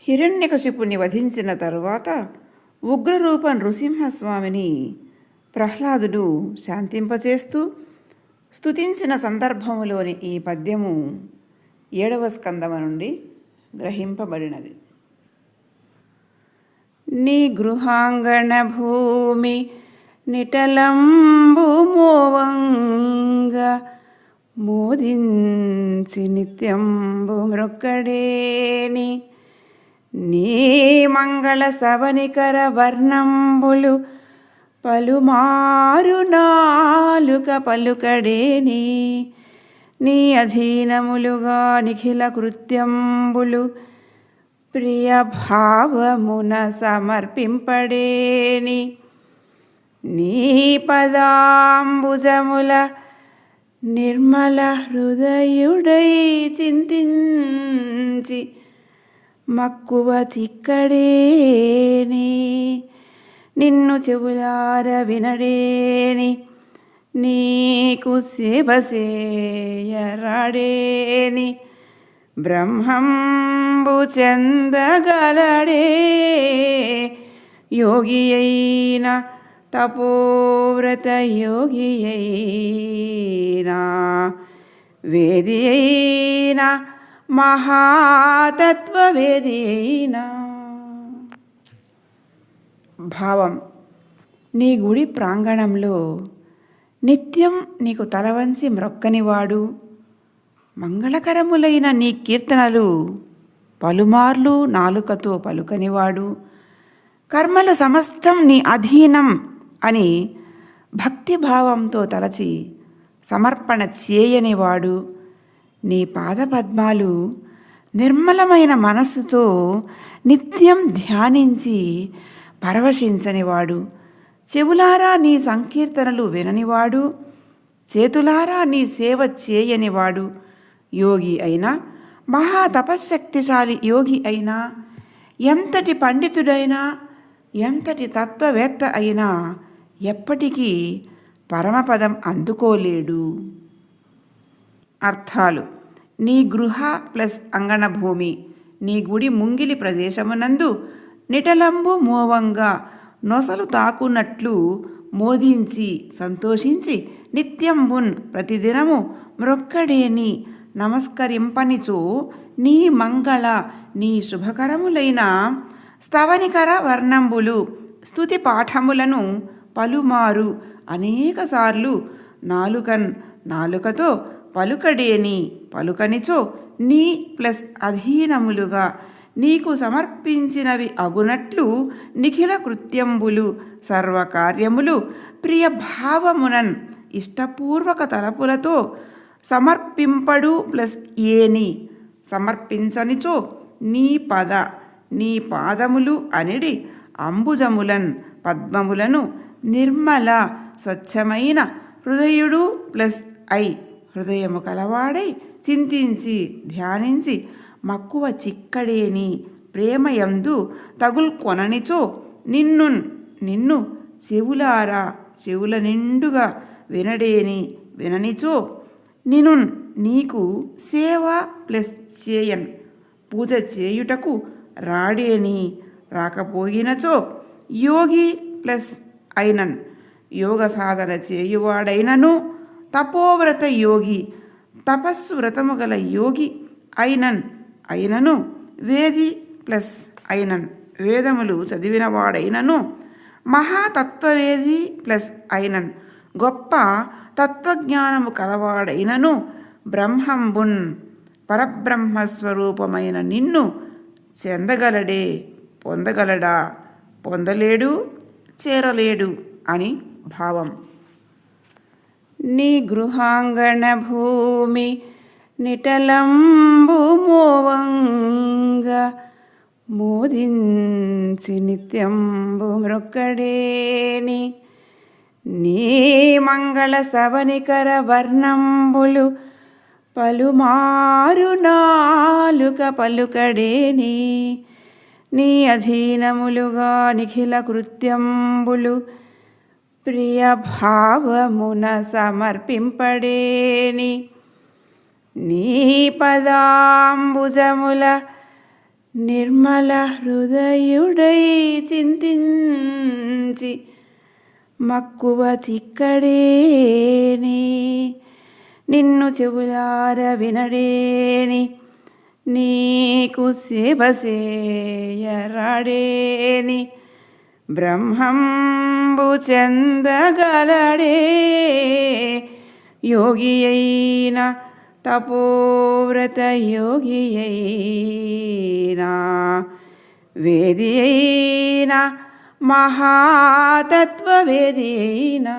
హిరణ్యకశిపుని వధించిన తరువాత ఉగ్రరూప నృసింహస్వామిని ప్రహ్లాదుడు శాంతింపచేస్తూ స్తుతించిన సందర్భములోని ఈ పద్యము ఏడవ స్కందము నుండి గ్రహింపబడినది. నీ గృహాంగణ భూమి నిటలంబుమోవంగ మోదించి నిత్యంబు మృక్కడేని నీ మంగళ సవనికర వర్ణంబులు పలుమారు నాలుక పలుకడేని నీ అధీనములుగా నిఖిల కృత్యంబులు ప్రియభావమున సమర్పింపడేని నీ పదాంబుజముల నిర్మల హృదయుడై చింతించి మక్కువ చిక్కడేని నిన్ను చెవులార వినడేని నీకు సేవ చేయరాడేని బ్రహ్మంబు చెందగలడే యోగి అయిన తపోవ్రత యోగి అయినా వేది అయినా మహాతత్వవేది భావం నీ గుడి ప్రాంగణంలో నిత్యం నీకు తలవంచి మ్రొక్కనివాడు. మంగళకరములైన నీ కీర్తనలు పలుమార్లు నాలుకతో పలుకనివాడు. కర్మలు సమస్తం నీ అధీనం అని భక్తిభావంతో తలచి సమర్పణ చేయనివాడు. నీ పాదపద్మాలు నిర్మలమైన మనస్సుతో నిత్యం ధ్యానించి పరవశించనివాడు. చెవులారా నీ సంకీర్తనలు విననివాడు. చేతులారా నీ సేవ చేయనివాడు. యోగి అయినా మహా తపశ్శక్తిశాలి యోగి అయినా ఎంతటి పండితుడైనా ఎంతటి తత్వవేత్త అయినా ఎప్పటికీ పరమపదం అందుకోలేడు. అర్థాలు నీ గృహ ప్లస్ అంగణ భూమి నీ గుడి ముంగిలి ప్రదేశమునందు నిటలంబు మోవంగా నొసలు తాకునట్లు మోదించి సంతోషించి నిత్యంబున్ ప్రతిదినము మ్రొక్కడేని నమస్కరింపనిచో నీ మంగళ నీ శుభకరములైన స్తవనికర వర్ణంబులు స్తుతి పాఠములను పలుమారు అనేకసార్లు నాలుకన్ నాలుకతో పలుకడేని పలుకనిచో నీ ప్లస్ అధీనములుగా నీకు సమర్పించినవి అగునట్లు నిఖిల కృత్యంబులు సర్వకార్యములు ప్రియ భావమునన్ ఇష్టపూర్వక తలపులతో సమర్పింపడు ప్లస్ ఏని. సమర్పించనిచో నీ పద నీ పాదములు అనిడి అంబుజములన్ పద్మములను నిర్మల స్వచ్ఛమైన హృదయుడు ప్లస్ ఐ. హృదయము కలవాడై చింతించి ధ్యానించి మక్కువ చిక్కడేని ప్రేమయందు తగుల్కొననిచో నిన్ను నిన్ను చెవులారా చెవుల నిండుగా వినడేని విననిచో నిను నీకు సేవ ప్లస్ చేయన్ పూజ చేయుటకు రాడేని రాకపోయినచో యోగి ప్లస్ అయినన్ యోగ సాధన చేయువాడైనను తపోవ్రత యోగి తపస్సు వ్రతము గల యోగి అయినన్ అయినను వేది ప్లస్ అయినన్ వేదములు చదివినవాడైనను మహాతత్వవేది ప్లస్ అయినన్ గొప్ప తత్వజ్ఞానము కలవాడైనను బ్రహ్మంబున్ పరబ్రహ్మస్వరూపమైన నిన్ను చెందగలడే పొందగలడా పొందలేడు చేరలేడు అని భావం. నీ గృహాంగణ భూమి నిటలంబు మోదించి నిత్యంబు మృక్కడేని నీ మంగళ సవనికర వర్ణంబులు పలుమారు నాలుక పలుకడేని నీ అధీనములుగా నిఖిల కృత్యంబులు ప్రియభావమున సమర్పింపడేని. నీ పదాంబుజముల నిర్మల హృదయుడై చింతించి మక్కువ చిక్కడేని. నిన్ను చెవులార వినడేని నీకు సేవ సేయరాడేని. బ్రహ్మంబు చెందగలడే యోగి అయిన తపోవ్రత యోగి అయినా వేది అయిన మహాతత్వవేది అయినా